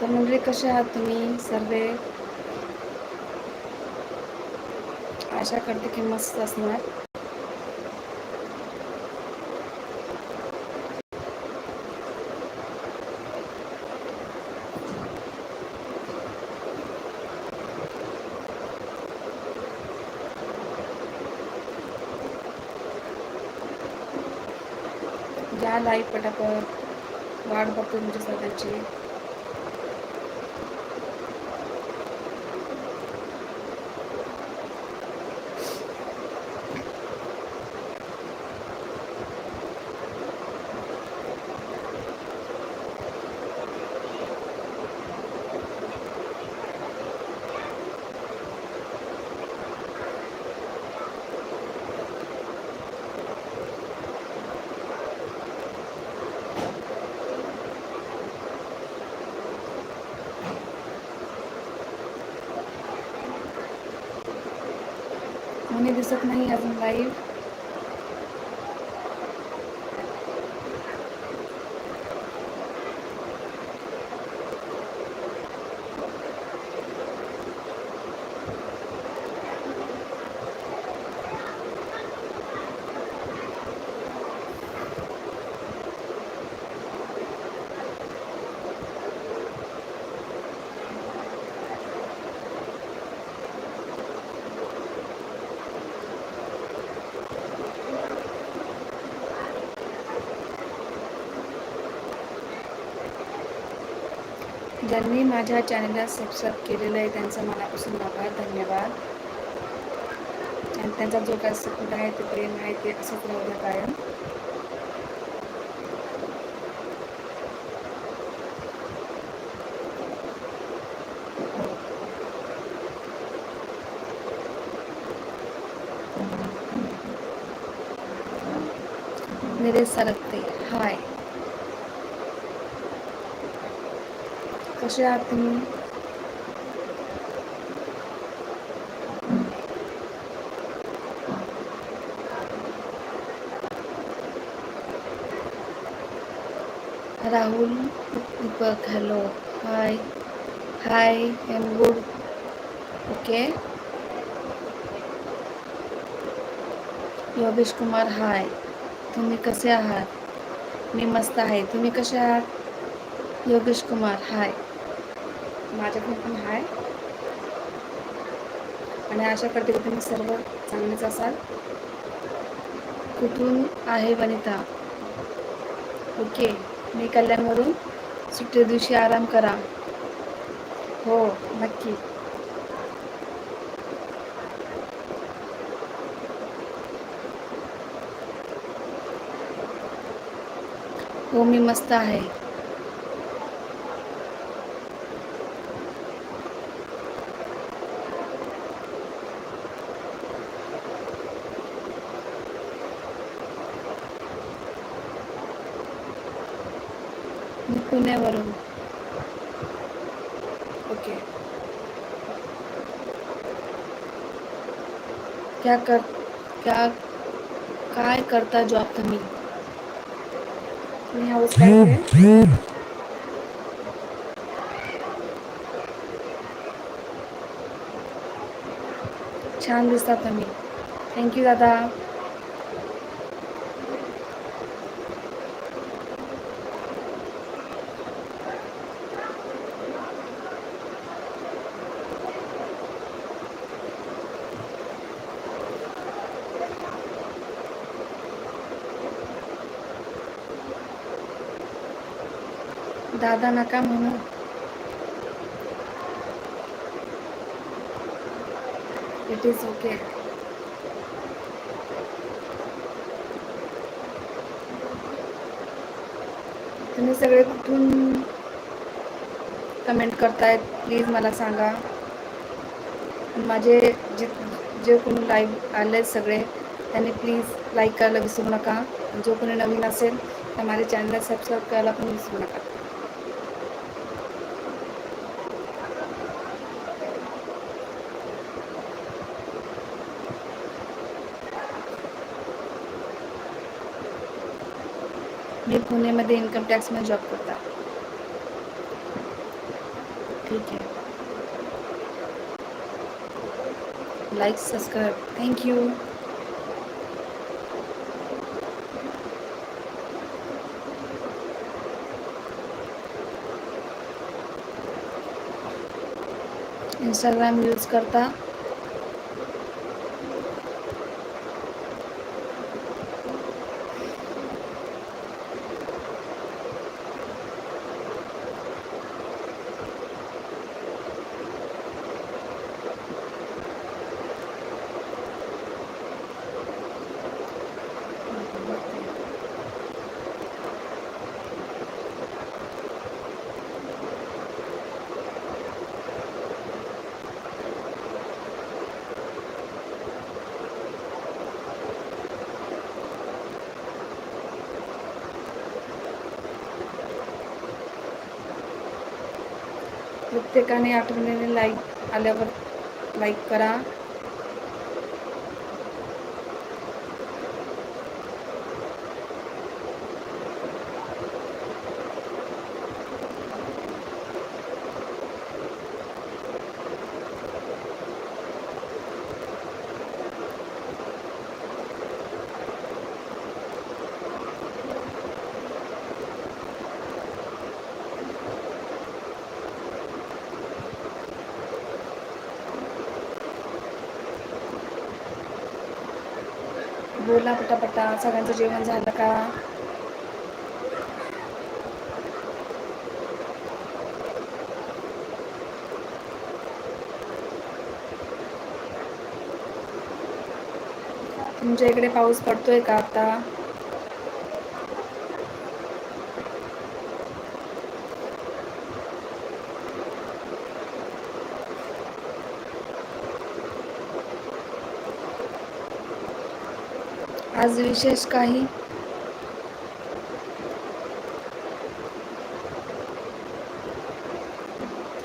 तर मंडळी कसे आहात तुम्ही सर्वे? आशा करते की मस्त असणार. या लाईव्ह पटापट वाट बघतो तुमच्या स्वतःची मी दिसत नाही अजून लाईव्ह ज्यांनी माझ्या चॅनलला सबस्क्राईब केलेलं आहे त्यांचं मनापासून आभार धन्यवाद. आणि त्यांचा जो काही सपोर्ट आहे ते प्रेम आहे ते असंच राहू कायम. मेरे सरक आहात तुम्ही Rahul, Deepak hello hi hi am good okay Yogesh Kumar hi तुम्ही कसे आहात? मी मस्त आहे, तुम्ही कसे आहात? योगेश कुमार हाय माझ्याकडून पण हाय. आणि आशा करते की तुम्ही सर्व चांगलेच असाल. कुठून आहे वनिता? ओके मी कल्याणवरून सुट्टी दिवशी आराम करा. हो नक्की. हो मी मस्त आहे. मी पुण्यावरून ओके क्या कर क्या काय करता जॉब तुम्ही? मी हाऊस वाईफ छान दिसता तुम्ही. थँक्यू दादा. दादा नका म्हणू. इट इज ओके तुम्ही सगळे कुठून कमेंट करतायत प्लीज मला सांगा. माझे जे जे कोणी लाईव्ह आले सगळे त्यांनी प्लीज लाईक करायला विसरू नका. जो कोणी नवीन असेल तर माझ्या चॅनलला सबस्क्राईब करायला पण विसरू नका. मी पुण्यामध्ये इन्कम टॅक्समध्ये जॉब करता ठीक आहे like subscribe thank you Instagram use करता। प्रत्येकाने आठवणीने लाईक आल्यावर लाईक करा. बोला पटापटा सगळ्यांचं जेवण झालं का? तुमच्या इकडे पाऊस पडतोय का आता? आज विशेष काही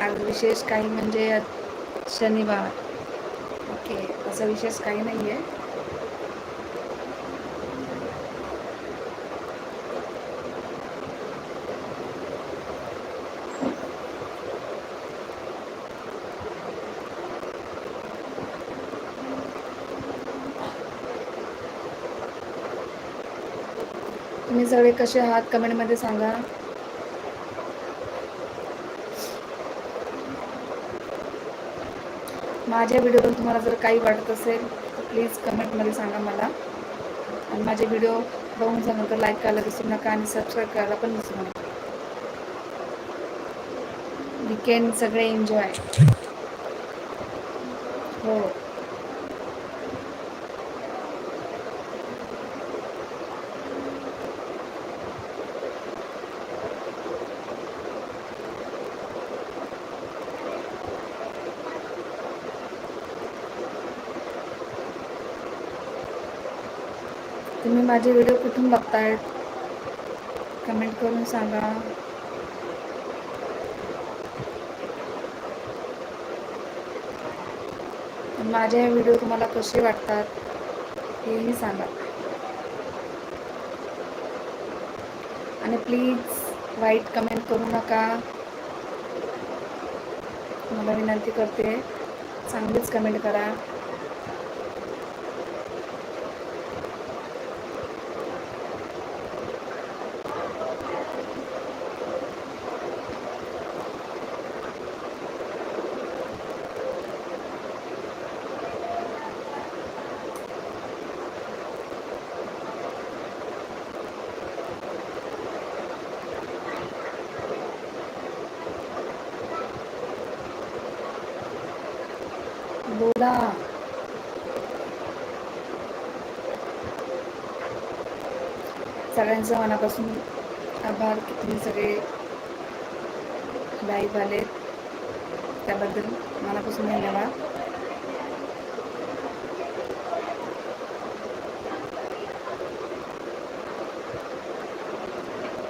आज विशेष काही म्हणजे शनिवार. ओके असं विशेष काही नाही आहे सगळे कसे आहात? कमेंटमध्ये सांगा. माझ्या व्हिडिओवरून तुम्हाला जर काही वाटत असेल तर प्लीज कमेंटमध्ये सांगा मला. आणि माझे व्हिडिओ बघून झाल्यानंतर लाईक करायला विसरू नका आणि सबस्क्राईब करायला पण विसरू नका. विकेंड सगळे एन्जॉय हो तुम्ही माझे व्हिडिओ कुठून बघतायत? कमेंट करून सांगा. माझे हे व्हिडिओ तुम्हाला कसे वाटतात हेही सांगा. आणि प्लीज वाईट कमेंट करू नका. मला विनंती करते चांगलीच कमेंट करा बोला सगळ्यांचं मनापासून आभार की तुम्ही सगळे लाईव्ह आले त्याबद्दल मनापासून धन्यवाद.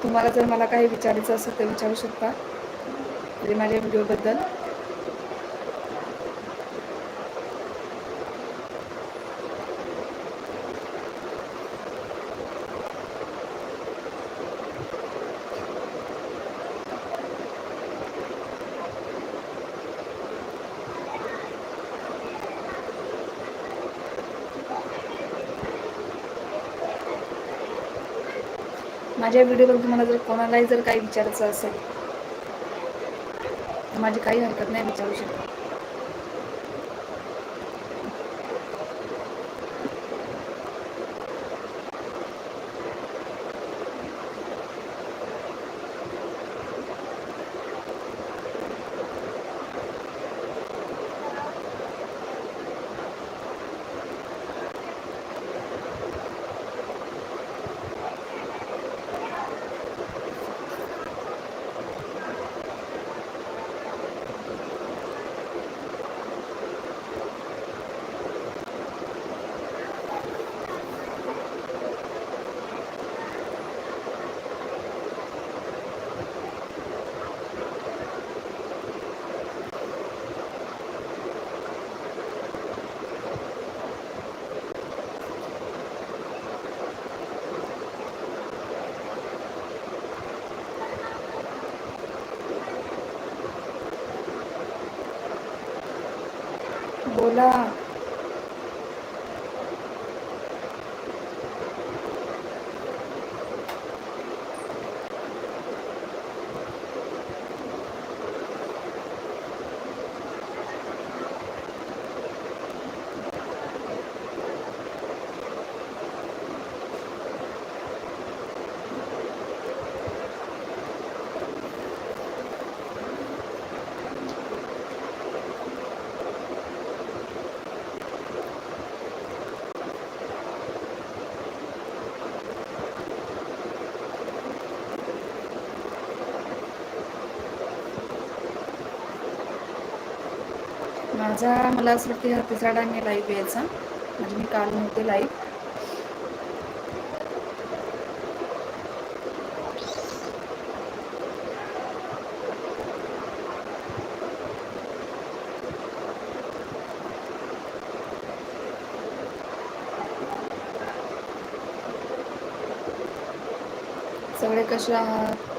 तुम्हाला जर मला काही विचारायचं असेल तर विचारू शकता. म्हणजे माझ्या व्हिडिओबद्दल. माझ्या व्हिडिओवर तुम्हाला जर कोणालाही जर काही विचारायचं असेल माझी काही हरकत नाही विचारू शकता. बोला माझा मला असं वाटते हा तिसरा टाईम आहे लाईव्ह यायचा. म्हणजे मी काल नव्हते लाईव्ह सगळे कसे आहात?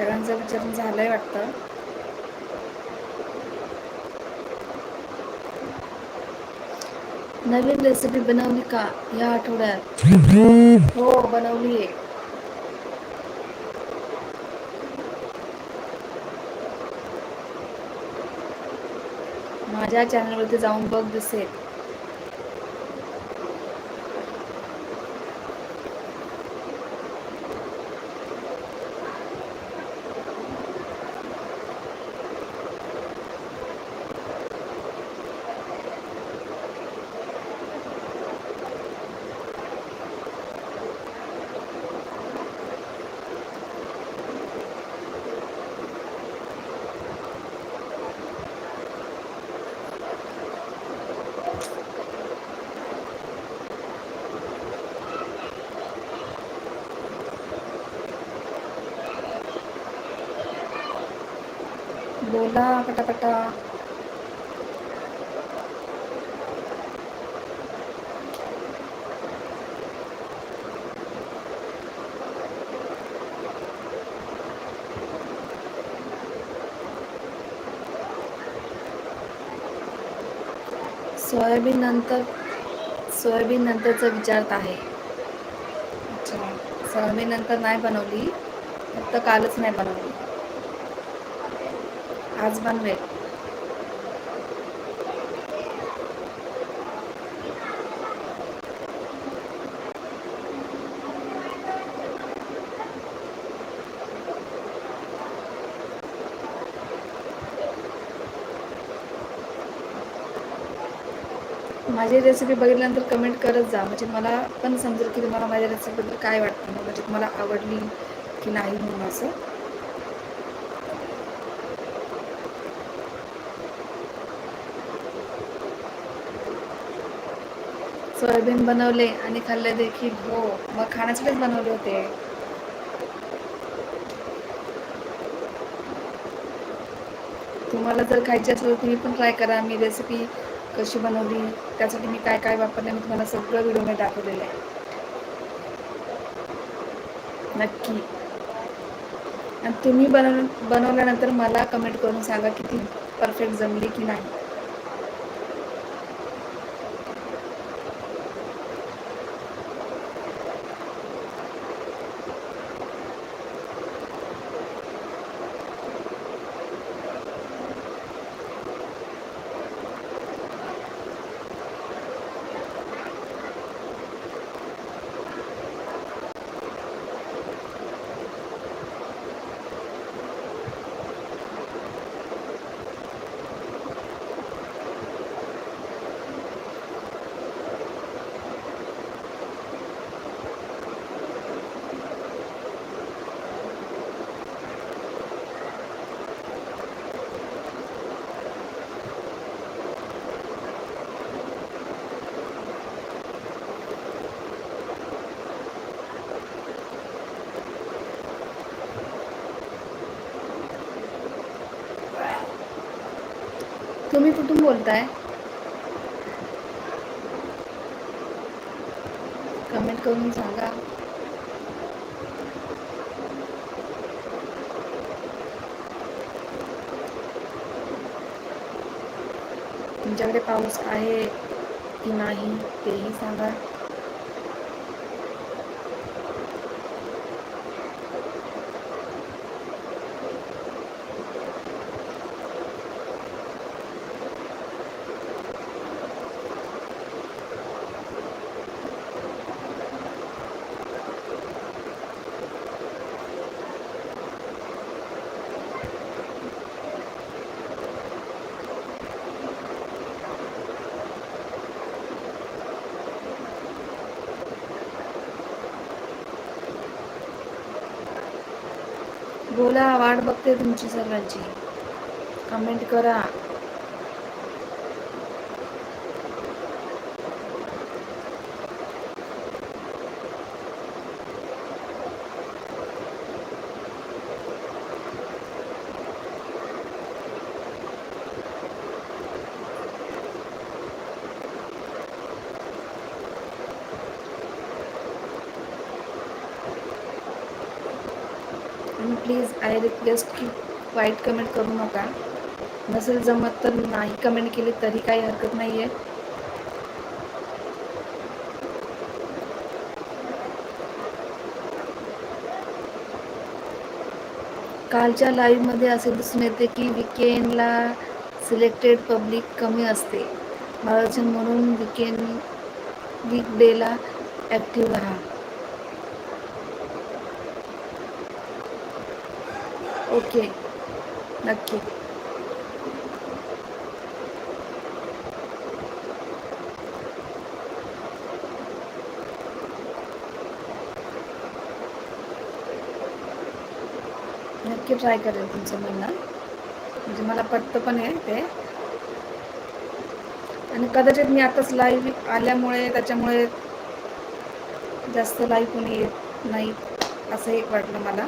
सगळ्यांचं विचारून झालंय वाटतं. नवीन रेसिपी बनवली का या आठवड्यात? हो बनवली आहे. माझ्या चॅनलवरती जाऊन बघ दिसेल बोला पटापटा सोयाबीन नंतर सोयाबीन नंतरचा विचारत आहे अच्छा सोयाबीन नंतर नाही बनवली फक्त कालच नाही बनवली आज बनवेल. माझी रेसिपी बघितल्यानंतर कमेंट करत जा. म्हणजे मला पण समजेल की तुम्हाला माझ्या रेसिपीबद्दल काय वाटतं. म्हणजे तुम्हाला आवडली की नाही म्हणून असं. सोयाबीन बनवले आणि खाल्ले देखील. हो मग खाण्यासाठीच बनवले होते. तुम्हाला जर खायची असेल तर तुम्ही पण ट्राय करा. मी रेसिपी कशी बनवली त्यासाठी मी काय काय वापरले मी तुम्हाला सगळं व्हिडिओमध्ये दाखवलेलं आहे. नक्की. आणि तुम्ही बनव बनवल्यानंतर मला कमेंट करून सांगा की ती परफेक्ट जमली की नाही. तुम्ही कुठून बोलताय? कमेंट करून सांगा. तुमच्याकडे पाऊस आहे की नाही तेही सांगा. वाट बघते तुमची सर्वांची कमेंट करा. आणि प्लीज आय रिक्वेस्ट की वाईट कमेंट करू नका. नसेल जमत तर नाही कमेंट केली तरी काही हरकत नाही आहे कालच्या लाईव्हमध्ये असे दिसून येते की विकेंडला सिलेक्टेड पब्लिक कमी असते. महाराजन म्हणून विकेंड वीक डेला ॲक्टिव्ह राहा. ओके. नक्की. नक्की ट्राय करेल तुमचं म्हणणं. म्हणजे मला पटतं पण आहे ते. आणि कदाचित मी आताच लाईव्ह आल्यामुळे त्याच्यामुळे जास्त लाईव्ह कोणी येत नाही असं एक वाटलं मला.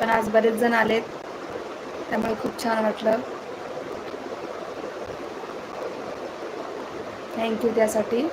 पण आज बरेच जण आलेत. त्यामुळे खूप छान वाटलं. थँक्यू त्यासाठी.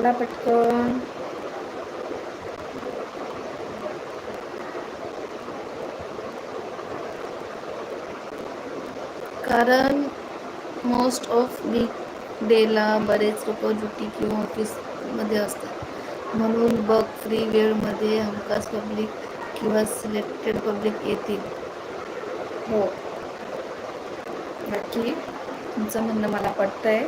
बोला पटकन. कारण मोस्ट ऑफ वीक डेला बरेच लोक ड्युटी किंवा ऑफिसमध्ये असतात. म्हणून बघ फ्री वेळमध्ये हमखास पब्लिक किंवा सिलेक्टेड पब्लिक येतील. हो. नक्की तुमचं म्हणणं मला पटतंय.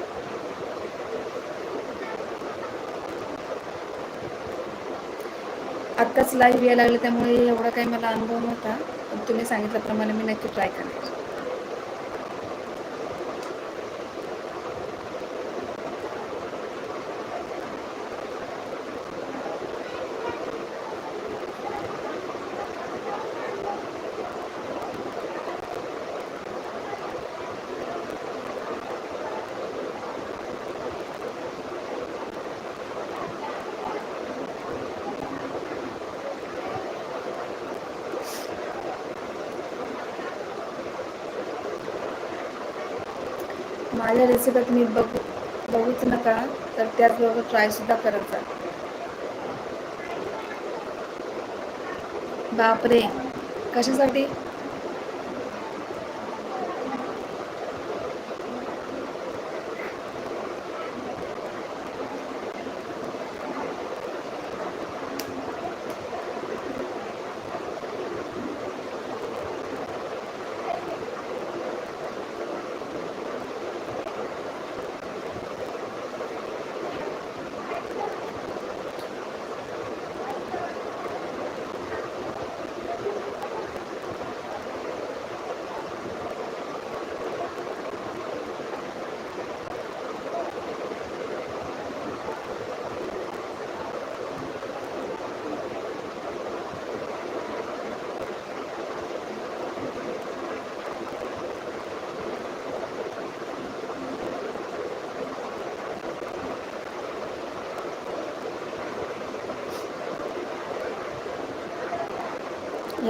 आत्ताच लाईव्ह यायला लागले त्यामुळे एवढा काही मला अनुभव नव्हता. पण तुम्ही सांगितल्याप्रमाणे मी नक्की ट्राय करेन माझ्या रेसिपीत मी बघू बघूच नका तर त्याचबरोबर ट्रायसुद्धा करत जा. बापरे! कशासाठी?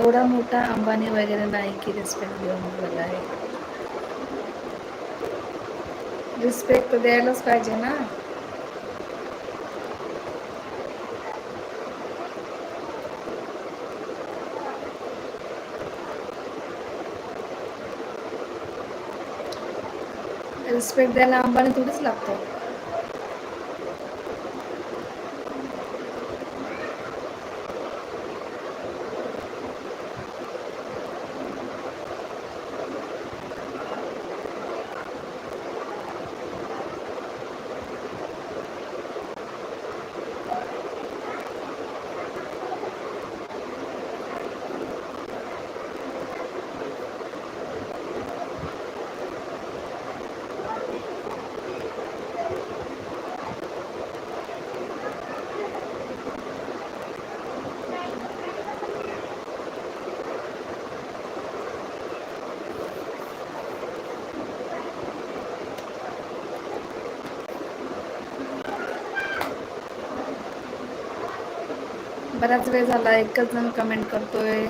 एवढा मोठा अंबानी वगैरे नाही की रिस्पेक्ट देऊन झाला आहे. रिस्पेक्ट तर द्यायलाच पाहिजे ना. रिस्पेक्ट द्यायला अंबानी थोडीच लागतो. बराच वेळ झाला एकच जण कमेंट करतोय.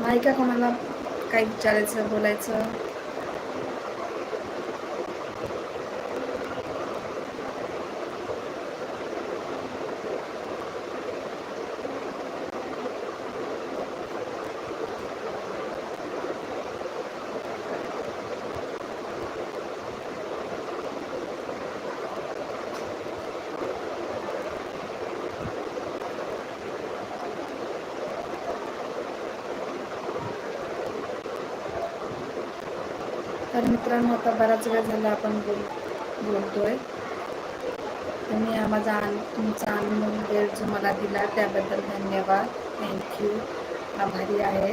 नाही का कोणाला काही विचारायचं बोलायचं? तर मित्रांनो आता बराच वेळ झाला आपण बोल बोलतोय. तुम्ही माझा तुमचा अनमोल वेळ जो मला दिला त्याबद्दल धन्यवाद. थँक्यू आभारी आहे.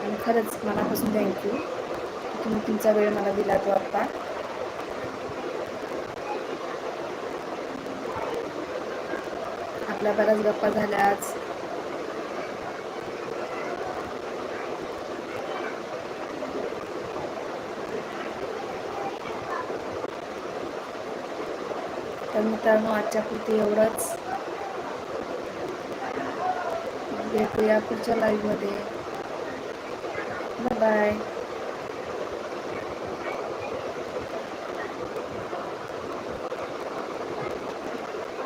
आणि खरंच मनापासून थँक्यू तुम्ही तुमचा वेळ मला दिला तो आत्ता. आपल्या बऱ्याच गप्पा झाल्या आज. मित्रांनो आजच्या पुरती एवढंच. भेटूया पुढच्या लाईव्हमध्ये बाय